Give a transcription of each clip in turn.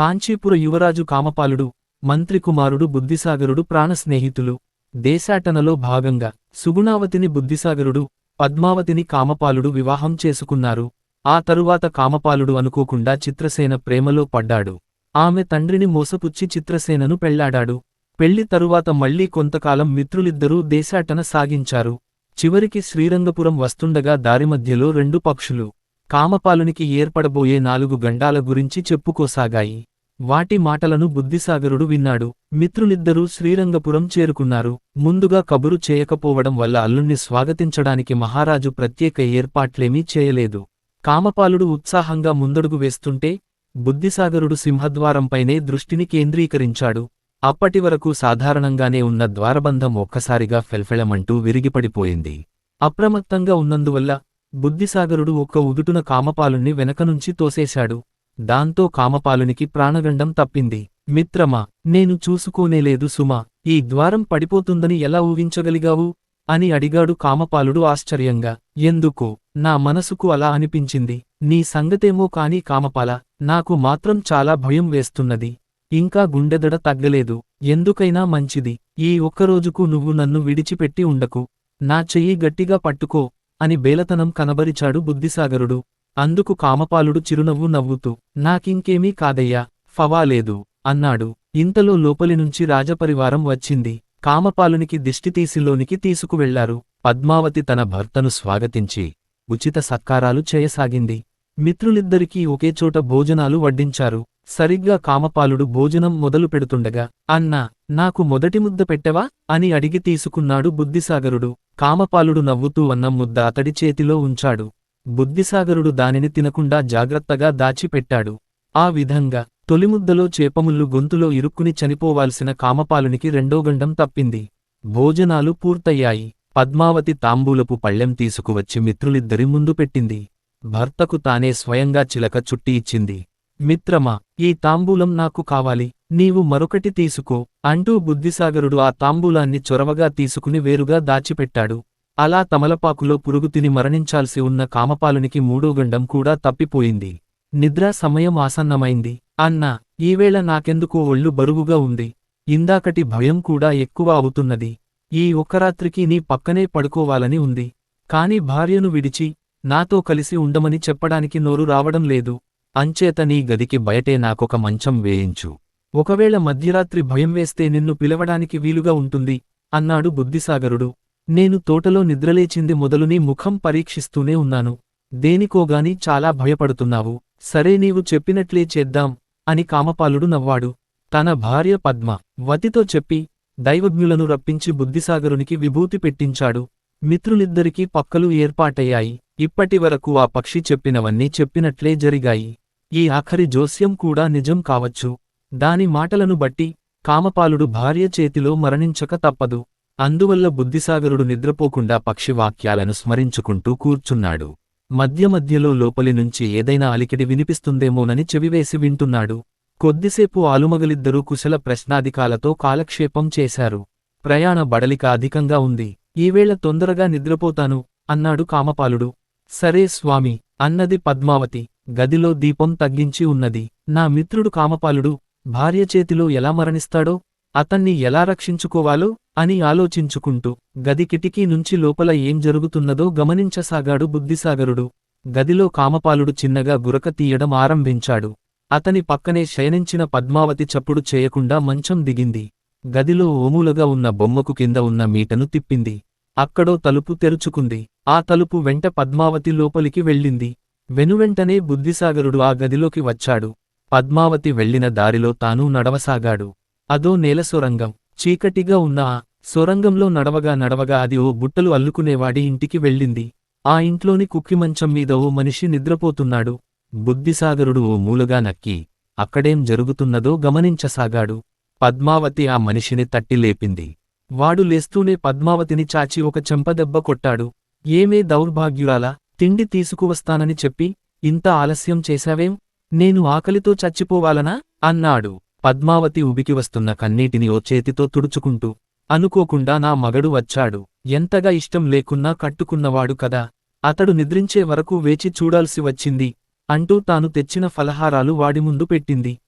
కాంచీపుర యువరాజు కామపాలుడు మంత్రికుమారుడు బుద్ధిసాగరుడు ప్రాణస్నేహితులు. దేశాటనలో భాగంగా సుగుణావతిని బుద్ధిసాగరుడు పద్మావతిని కామపాలుడు వివాహం చేసుకున్నారు. ఆ తరువాత కామపాలుడు అనుకోకుండా చిత్రసేన ప్రేమలో పడ్డాడు. ఆమె తండ్రిని మోసపుచ్చి చిత్రసేనను పెళ్ళాడాడు. పెళ్ళి తరువాత మళ్ళీ కొంతకాలం మిత్రులిద్దరూ దేశాటన సాగించారు. చివరికి శ్రీరంగపురం వస్తుండగా దారిమధ్యలో రెండు పక్షులు కామపాలునికి ఏర్పడబోయే నాలుగు గండాల గురించి చెప్పుకోసాగాయి. వాటి మాటలను బుద్ధిసాగరుడు విన్నాడు. మిత్రులిద్దరూ శ్రీరంగపురం చేరుకున్నారు. ముందుగా కబురు చేయకపోవడం వల్ల అల్లుణ్ణి స్వాగతించడానికి మహారాజు ప్రత్యేక ఏర్పాట్లేమీ చేయలేదు. కామపాలుడు ఉత్సాహంగా ముందడుగు వేస్తుంటే బుద్ధిసాగరుడు సింహద్వారంపైనే దృష్టిని కేంద్రీకరించాడు. అప్పటివరకు సాధారణంగానే ఉన్న ద్వారబంధం ఒక్కసారిగా ఫెల్ఫెళమంటూ విరిగిపడిపోయింది. అప్రమత్తంగా ఉన్నందువల్ల బుద్ధిసాగరుడు ఒక్క ఉదుటున కామపాలుణ్ణి వెనకనుంచి తోసేశాడు. దాంతో కామపాలునికి ప్రాణగండం తప్పింది. మిత్రమా నేను చూసుకోనేలేదు సుమా ఈ ద్వారం పడిపోతుందని ఎలా ఊహించగలిగావు? అని అడిగాడు కామపాలుడు ఆశ్చర్యంగా. ఎందుకో? నా మనసుకు అలా అనిపించింది. నీ సంగతేమో కాని కామపాల నాకు మాత్రం చాలా భయం వేస్తున్నది. ఇంకా గుండెదడ తగ్గలేదు. ఎందుకైనా మంచిది. ఈ ఒక్కరోజుకు నువ్వు నన్ను విడిచిపెట్టి ఉండకు. నా చెయ్యి గట్టిగా పట్టుకో అని బేలతనం కనబరిచాడు బుద్ధిసాగరుడు. అందుకు కామపాలుడు చిరునవ్వు నవ్వుతూ నాకింకేమీ కాదయ్యా ఫవాలేదు అన్నాడు. ఇంతలో లోపలి నుంచి రాజపరివారం వచ్చింది. కామపాలునికి దిష్టితీసిలోనికి తీసుకువెళ్ళారు. పద్మావతి తన భర్తను స్వాగతించి ఉచిత సత్కారాలు చేయసాగింది. మిత్రులిద్దరికీ ఒకేచోట భోజనాలు వడ్డించారు. సరిగ్గా కామపాలుడు భోజనం మొదలు పెడుతుండగా అన్నా నాకు మొదటి ముద్ద పెట్టవా? అని అడిగి తీసుకున్నాడు బుద్ధిసాగరుడు. కామపాలుడు నవ్వుతూ అన్నం ముద్ద అతడి చేతిలో ఉంచాడు. బుద్ధిసాగరుడు దానిని తినకుండా జాగ్రత్తగా దాచిపెట్టాడు. ఆ విధంగా తొలిముద్దలో చేపముళ్ళు గొంతులో ఇరుక్కుని చనిపోవాల్సిన కామపాలునికి రెండోగండం తప్పింది. భోజనాలు పూర్తయ్యాయి. పద్మావతి తాంబూలపు పళ్ళెం తీసుకువచ్చి మిత్రులిద్దరి ముందు పెట్టింది. భర్తకు తానే స్వయంగా చిలక చుట్టి ఇచ్చింది. మిత్రమా ఈ తాంబూలం నాకు కావాలి నీవు మరొకటి తీసుకో అంటూ బుద్ధిసాగరుడు ఆ తాంబూలాన్ని చొరవగా తీసుకుని వేరుగా దాచిపెట్టాడు. అలా తమలపాకులో పురుగు తిని మరణించాల్సి ఉన్న కామపాలునికి మూడో గండం కూడా తప్పిపోయింది. నిద్రా సమయం ఆసన్నమైంది. అన్నా ఈవేళ నాకెందుకో ఒళ్ళు బరువుగా ఉంది. ఇందాకటి భయం కూడా ఎక్కువ అవుతున్నది. ఈ ఒక్కరాత్రికి నీ పక్కనే పడుకోవాలని ఉంది. కాని భార్యను విడిచి నాతో కలిసి ఉండమని చెప్పడానికి నోరు రావడం లేదు. అంచేత నీ గదికి బయటే నాకొక మంచం వేయించు. ఒకవేళ మధ్యరాత్రి భయం వేస్తే నిన్ను పిలవడానికి వీలుగా ఉంటుంది అన్నాడు బుద్ధిసాగరుడు. నేను తోటలో నిద్రలేచింది మొదలుని ముఖం పరీక్షిస్తూనే ఉన్నాను. దేనికోగాని చాలా భయపడుతున్నావు. సరే నీవు చెప్పినట్లే చేద్దాం అని కామపాలుడు నవ్వాడు. తన భార్య పద్మ వతితో చెప్పి దైవజ్ఞులను రప్పించి బుద్ధిసాగరునికి విభూతి పెట్టించాడు. మిత్రులిద్దరికీ పక్కలు ఏర్పాటయ్యాయి. ఇప్పటివరకు ఆ పక్షి చెప్పినవన్నీ చెప్పినట్లే జరిగాయి. ఈ ఆఖరి జోస్యం కూడా నిజం కావచ్చు. దాని మాటలను బట్టి కామపాలుడు భార్య చేతిలో మరణించక తప్పదు. అందువల్ల బుద్ధిసాగరుడు నిద్రపోకుండా పక్షి వాక్యాలను స్మరించుకుంటూ కూర్చున్నాడు. మధ్య మధ్యలో లోపలి నుంచి ఏదైనా అలికిడి వినిపిస్తుందేమోనని చెవివేసి వింటున్నాడు. కొద్దిసేపు ఆలుమగలిద్దరూ కుశల ప్రశ్నాధికాలతో కాలక్షేపం చేశారు. ప్రయాణ బడలిక అధికంగా ఉంది. ఈవేళ తొందరగా నిద్రపోతాను అన్నాడు కామపాలుడు. సరే స్వామి అన్నది పద్మావతి. గదిలో దీపం తగ్గించి ఉన్నది. నా మిత్రుడు కామపాలుడు భార్య చేతిలో ఎలా మరణిస్తాడో అతన్ని ఎలా రక్షించుకోవాలో అని ఆలోచించుకుంటూ గది కిటికీ నుంచి లోపల ఏం జరుగుతున్నదో గమనించసాగాడు బుద్ధిసాగరుడు. గదిలో కామపాలుడు చిన్నగా గురక తీయడం ఆరంభించాడు. అతని పక్కనే శయనించిన పద్మావతి చప్పుడు చేయకుండా మంచం దిగింది. గదిలో ఓములుగా ఉన్న బొమ్మకు కింద ఉన్న మీటను తిప్పింది. అక్కడో తలుపు తెరుచుకుంది. ఆ తలుపు వెంట పద్మావతి లోపలికి వెళ్ళింది. వెనువెంటనే బుద్ధిసాగరుడు ఆ గదిలోకి వచ్చాడు. పద్మావతి వెళ్ళిన దారిలో తానూ నడవసాగాడు. అదో నేల సొరంగం. చీకటిగా ఉన్న ఆ సొరంగంలో నడవగా నడవగా అది ఓ బుట్టలు అల్లుకునేవాడి ఇంటికి వెళ్ళింది. ఆ ఇంట్లోని కుక్కిమంచం మీద ఓ మనిషి నిద్రపోతున్నాడు. బుద్ధిసాగరుడు ఓ మూలగా నక్కి అక్కడేం జరుగుతున్నదో గమనించసాగాడు. పద్మావతి ఆ మనిషిని తట్టి లేపింది. వాడు లేస్తూనే పద్మావతిని చాచి ఒక చెంపదెబ్బ కొట్టాడు. ఏమే దౌర్భాగ్యురాలా తిండి తీసుకువస్తానని చెప్పి ఇంత ఆలస్యం చేశావేం? నేను ఆకలితో చచ్చిపోవాలనా? అన్నాడు. పద్మావతి ఉబికి వస్తున్న కన్నీటిని ఓ చేతితో తుడుచుకుంటూ అనుకోకుండా నా మగడు వచ్చాడు. ఎంతగా ఇష్టం లేకున్నా కట్టుకున్నవాడు కదా. అతడు నిద్రించే వరకు వేచి చూడాల్సి వచ్చింది అంటూ తాను తెచ్చిన ఫలహారాలు వాడి ముందు పెట్టింది.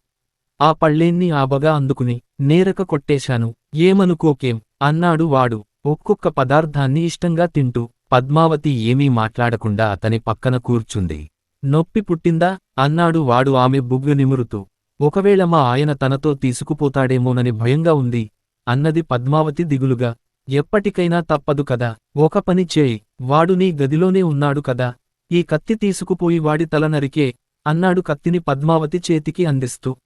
ఆ పళ్ళేన్ని ఆబగా అందుకుని నేరక కొట్టేశాను. ఏమనుకోకేం అన్నాడు వాడు. ఒక్కొక్క పదార్థాన్ని ఇష్టంగా తింటూ పద్మావతి ఏమీ మాట్లాడకుండా అతని పక్కన కూర్చుంది. నొప్పి పుట్టిందా అన్నాడు వాడు ఆమె బుగ్గ నిమురుతూ. ఒకవేళ మా ఆయన తనతో తీసుకుపోతాడేమోనని భయంగా ఉంది. అన్నది పద్మావతి దిగులుగా. ఎప్పటికైనా తప్పదు కదా. ఒక పని చేయి. వాడు నీ గదిలోనే ఉన్నాడు కదా. ఈ కత్తి తీసుకుపోయి వాడి తల నరికే అన్నాడు కత్తిని పద్మావతి చేతికి అందిస్తూ.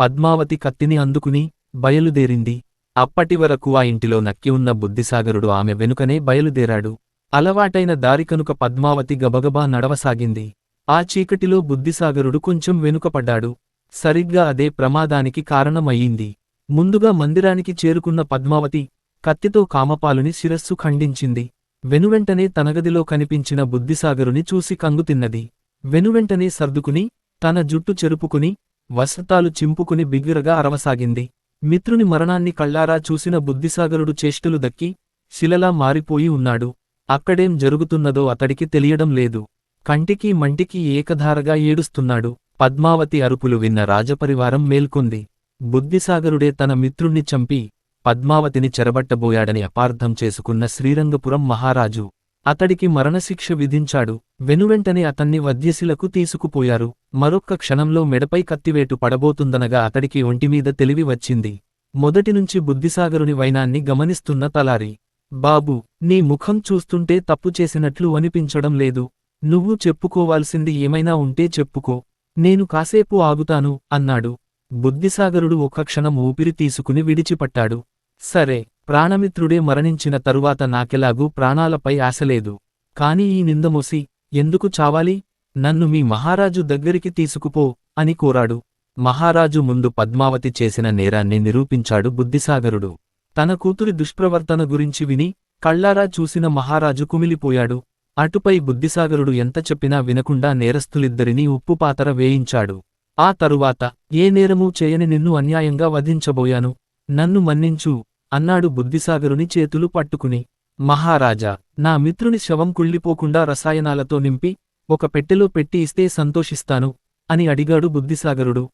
పద్మావతి కత్తిని అందుకుని బయలుదేరింది. అప్పటి వరకు ఆ ఇంటిలో నక్కి ఉన్న బుద్ధిసాగరుడు ఆమె వెనుకనే బయలుదేరాడు. అలవాటైన దారి కనుక పద్మావతి గబగబా నడవసాగింది. ఆ చీకటిలో బుద్ధిసాగరుడు కొంచెం వెనుకపడ్డాడు. సరిగ్గా అదే ప్రమాదానికి కారణమయ్యింది. ముందుగా మందిరానికి చేరుకున్న పద్మావతి కత్తితో కామపాలుని శిరస్సు ఖండించింది. వెనువెంటనే తనగదిలో కనిపించిన బుద్ధిసాగరుని చూసి కంగుతిన్నది వెనువెంటనే సర్దుకుని తన జుట్టు చెరుపుకుని వసతాలు చింపుకుని బిగ్గిరగా అరవసాగింది. మిత్రుని మరణాన్ని కళ్ళారా చూసిన బుద్ధిసాగరుడు చేష్టలు దక్కి శిలలా మారిపోయి ఉన్నాడు. అక్కడేం జరుగుతున్నదో అతడికి తెలియడం లేదు. కంటికి మంటికి ఏకధారగా ఏడుస్తున్నాడు. పద్మావతి అరుపులు విన్న రాజపరివారం మేల్కొంది. బుద్ధిసాగరుడే తన మిత్రుణ్ణి చంపి పద్మావతిని చెరబట్టబోయాడని అపార్థం చేసుకున్న శ్రీరంగపురం మహారాజు అతడికి మరణశిక్ష విధించాడు. వెనువెంటనే అతన్ని వధ్యశిలకు తీసుకుపోయారు. మరొక్క క్షణంలో మెడపై కత్తివేటు పడబోతుందనగా అతడికి ఒంటిమీద తెలివి వచ్చింది. మొదటినుంచి బుద్ధిసాగరుని వైనాన్ని గమనిస్తున్న తలారి బాబు నీ ముఖం చూస్తుంటే తప్పు చేసినట్లు అనిపించడం లేదు. నువ్వు చెప్పుకోవాల్సింది ఏమైనా ఉంటే చెప్పుకో. నేను కాసేపు ఆగుతాను అన్నాడు. బుద్ధిసాగరుడు ఒక క్షణం ఊపిరి తీసుకుని విడిచిపట్టాడు. సరే ప్రాణమిత్రుడే మరణించిన తరువాత నాకెలాగూ ప్రాణాలపై ఆశలేదు కాని ఈ నిందమోసి ఎందుకు చావాలి? నన్ను మీ మహారాజు దగ్గరికి తీసుకుపో అని కోరాడు. మహారాజు ముందు పద్మావతి చేసిన నేరాన్ని నిరూపించాడు బుద్ధిసాగరుడు. తన కూతురి దుష్ప్రవర్తన గురించి విని కళ్ళారా చూసిన మహారాజు కుమిలిపోయాడు. అటుపై బుద్ధిసాగరుడు ఎంత చెప్పినా వినకుండా నేరస్తులిద్దరినీ ఉప్పుపాతర వేయించాడు. ఆ తరువాత ఏ నేరమూ చేయని నిన్ను అన్యాయంగా వధించబోయాను. నన్ను మన్నించు అన్నాడు బుద్ధిసాగరుని చేతులు పట్టుకుని. మహారాజా నా మిత్రుని శవం కుళ్ళిపోకుండా రసాయనాలతో నింపి ఒక పెట్టెలో పెట్టి ఇస్తే సంతోషిస్తాను అని అడిగాడు బుద్ధిసాగరుడు.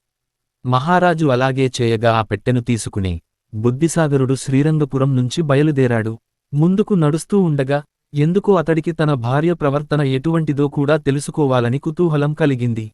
మహారాజు అలాగే చేయగా ఆ పెట్టెను తీసుకుని బుద్ధిసాగరుడు శ్రీరంగపురం నుంచి బయలుదేరాడు. ముందుకు నడుస్తూ ఉండగా ఎందుకో అతడికి తన భార్య ప్రవర్తన ఎటువంటిదో కూడా తెలుసుకోవాలని కుతూహలం కలిగింది.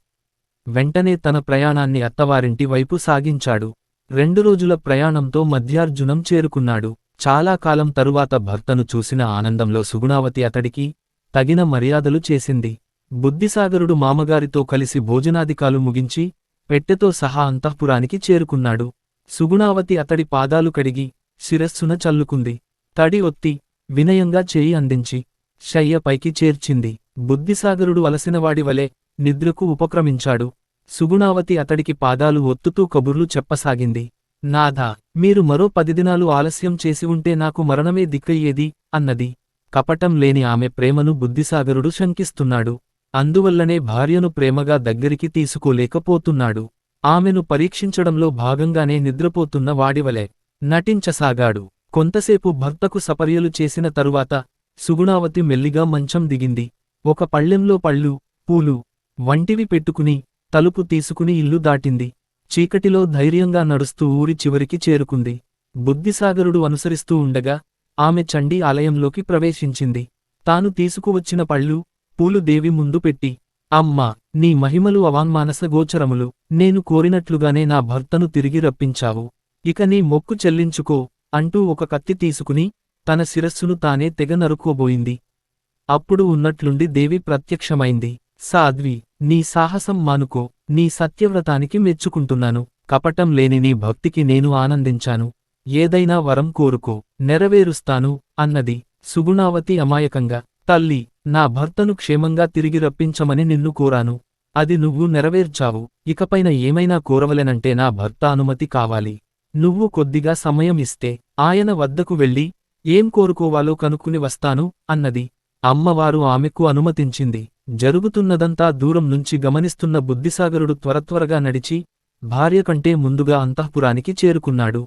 వెంటనే తన ప్రయాణాన్ని అత్తవారింటి వైపు సాగించాడు. రెండు రోజుల ప్రయాణంతో మధ్యార్జునం చేరుకున్నాడు. చాలా కాలం తరువాత భర్తను చూసిన ఆనందంలో సుగుణావతి అతడికి తగిన మర్యాదలు చేసింది. బుద్ధిసాగరుడు మామగారితో కలిసి భోజనాదికాలు ముగించి పెట్టెతో సహా అంతఃపురానికి చేరుకున్నాడు. సుగుణావతి అతడి పాదాలు కడిగి శిరస్సున చల్లుకుంది. తడి ఒత్తి వినయంగా చేయి అందించి శయ్య పైకి చేర్చింది. బుద్ధిసాగరుడు అలసినవాడి వలె నిద్రకు ఉపక్రమించాడు. సుగుణావతి అతడికి పాదాలు ఒత్తుతూ కబుర్లు చెప్పసాగింది. నాథా మీరు మరో పది దినాలు ఆలస్యం చేసి ఉంటే నాకు మరణమే దిక్కయ్యేది అన్నది. కపటం లేని ఆమె ప్రేమను బుద్ధిసాగరుడు శంకిస్తున్నాడు. అందువల్లనే భార్యను ప్రేమగా దగ్గరికి తీసుకోలేకపోతున్నాడు. ఆమెను పరీక్షించడంలో భాగంగానే నిద్రపోతున్న వాడివలే నటించసాగాడు. కొంతసేపు భర్తకు సపర్యలు చేసిన తరువాత సుగుణావతి మెల్లిగా మంచం దిగింది. ఒక పళ్ళెంలో పళ్ళు పూలు వంటివి పెట్టుకుని తలుపు తీసుకుని ఇల్లు దాటింది. చీకటిలో ధైర్యంగా నడుస్తూ ఊరి చివరికి చేరుకుంది. బుద్ధిసాగరుడు అనుసరిస్తూ ఉండగా ఆమె చండీ ఆలయంలోకి ప్రవేశించింది. తాను తీసుకువచ్చిన పళ్ళు పూలు దేవి ముందు పెట్టి అమ్మా నీ మహిమలు అవాన్మానస గోచరములు. నేను కోరినట్లుగానే నా భర్తను తిరిగి రప్పించావు. ఇక నీ మొక్కు చెల్లించుకో. అంటూ ఒక కత్తి తీసుకుని తన శిరస్సును తానే తెగ నరుక్కోబోయింది. అప్పుడు ఉన్నట్లుండి దేవి ప్రత్యక్షమైంది. సాధ్వి నీ సాహసం మానుకో నీ సత్యవ్రతానికి మెచ్చుకుంటున్నాను. కపటం లేని నీ భక్తికి నేను ఆనందించాను. ఏదైనా వరం కోరుకో నెరవేరుస్తాను అన్నది. సుగుణావతి అమాయకంగా తల్లి నా భర్తను క్షేమంగా తిరిగి రప్పించమని నిన్ను కోరాను. అది నువ్వు నెరవేర్చావు. ఇకపైన ఏమైనా కోరవలెనంటే నా భర్త అనుమతి కావాలి. నువ్వు కొద్దిగా సమయం ఇస్తే ఆయన వద్దకు వెళ్ళి ఏం కోరుకోవాలో కనుక్కుని వస్తాను అన్నది. అమ్మవారు ఆమెకు అనుమతించింది. జరుగుతున్నదంతా దూరం నుంచి గమనిస్తున్న బుద్ధిసాగరుడు త్వరత్వరగా నడిచి భార్య కంటే ముందుగా అంతఃపురానికి చేరుకున్నాడు.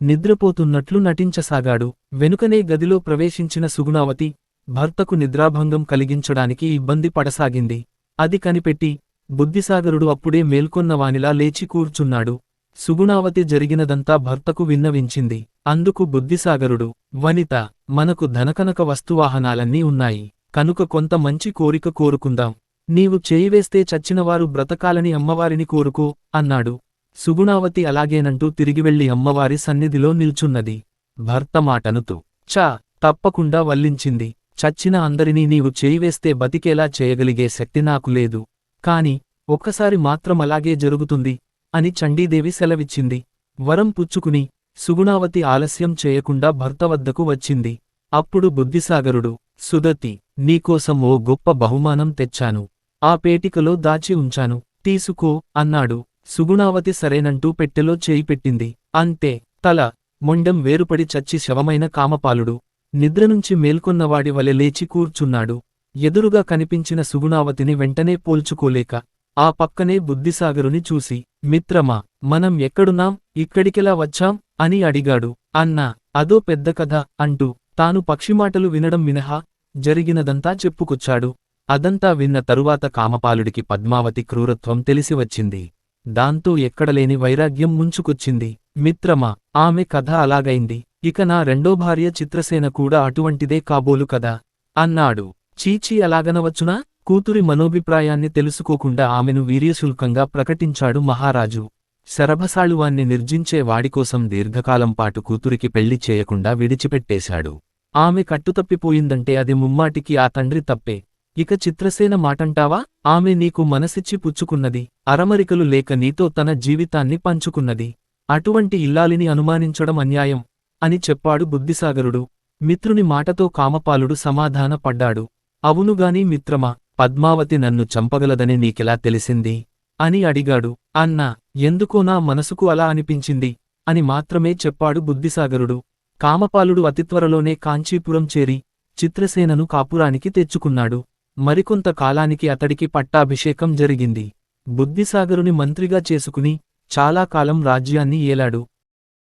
నిద్రపోతున్నట్లు నటించసాగాడు. వెనుకనే గదిలో ప్రవేశించిన సుగుణావతి భర్తకు నిద్రాభంగం కలిగించడానికి ఇబ్బంది పడసాగింది. అది కనిపెట్టి బుద్ధిసాగరుడు అప్పుడే మేల్కొన్నవానిలా లేచి కూర్చున్నాడు. సుగుణావతి జరిగినదంతా భర్తకు విన్నవించింది. అందుకు బుద్ధిసాగరుడు వనిత మనకు ధనకనక వస్తువాహనాలన్నీ ఉన్నాయి. కనుక కొంత మంచి కోరిక కోరుకుందాం. నీవు చేయివేస్తే చచ్చినవారు బ్రతకాలని అమ్మవారిని కోరుకో అన్నాడు. సుగుణావతి అలాగేనంటూ తిరిగివెళ్ళి అమ్మవారి సన్నిధిలో నిల్చున్నది. భర్త మాటనుతూ చా తప్పకుండా వల్లించింది. చచ్చిన అందరినీ నీవు చేయివేస్తే బతికేలా చేయగలిగే శక్తి నాకు లేదు. కాని ఒక్కసారి మాత్రం అలాగే జరుగుతుంది. అని చండీదేవి సెలవిచ్చింది. వరం పుచ్చుకుని సుగుణావతి ఆలస్యం చేయకుండా భర్త వద్దకు వచ్చింది. అప్పుడు బుద్ధిసాగరుడు సుదతి నీకోసం ఓ గొప్ప బహుమానం తెచ్చాను. ఆ పేటికలో దాచి ఉంచాను. తీసుకో అన్నాడు. సుగుణావతి సరేనంటూ పెట్టెలో చేయి పెట్టింది. అంతే తల మొండెం వేరుపడి చచ్చి శవమైన కామపాలుడు. నిద్రనుంచి మేల్కొన్నవాడి వలె లేచి కూర్చున్నాడు. ఎదురుగా కనిపించిన సుగుణావతిని వెంటనే పోల్చుకోలేక ఆ పక్కనే బుద్ధిసాగరుని చూసి మిత్రమా మనం ఎక్కడున్నాం ఇక్కడికెలా వచ్చాం అని అడిగాడు. అన్నా అదో పెద్ద కథ అంటూ తాను పక్షిమాటలు వినడం మినహా జరిగినదంతా చెప్పుకొచ్చాడు. అదంతా విన్న తరువాత కామపాలుడికి పద్మావతి క్రూరత్వం తెలిసి వచ్చింది. దాంతో ఎక్కడలేని వైరాగ్యం ముంచుకొచ్చింది. మిత్రమా ఆమె కథ అలాగైంది. ఇక నా రెండో భార్య చిత్రసేన కూడా అటువంటిదే కాబోలు కదా? అన్నాడు. చీచీ అలాగనవచ్చునా? కూతురి మనోభిప్రాయాన్ని తెలుసుకోకుండా ఆమెను వీర్యశుల్కంగా ప్రకటించాడు మహారాజు. శరభసాళువాన్ని నిర్జించే వాడికోసం దీర్ఘకాలం పాటు కూతురికి పెళ్ళి చేయకుండా విడిచిపెట్టేశాడు. ఆమె కట్టుతప్పిపోయిందంటే అది ముమ్మాటికి ఆ తండ్రి తప్పే. ఇక చిత్రసేన మాటంటావా? ఆమె నీకు మనసిచ్చి పుచ్చుకున్నది అరమరికలు లేక నీతో తన జీవితాన్ని పంచుకున్నది. అటువంటి ఇల్లాలిని అనుమానించడం అన్యాయం అని చెప్పాడు బుద్ధిసాగరుడు. మిత్రుని మాటతో కామపాలుడు సమాధానపడ్డాడు. అవునుగాని మిత్రమా పద్మావతి నన్ను చంపగలదని నీకెలా తెలిసింది? అని అడిగాడు. అన్నా ఎందుకో నా మనసుకు అలా అనిపించింది. అని మాత్రమే చెప్పాడు బుద్ధిసాగరుడు. కామపాలుడు అతిత్వరలోనే కాంచీపురం చేరి చిత్రసేనను కాపురానికి తెచ్చుకున్నాడు. మరికొంత కాలానికి అతడికి పట్టాభిషేకం జరిగింది. బుద్ధిసాగరుని మంత్రిగా చేసుకుని చాలా కాలం రాజ్యాన్ని ఏలాడు.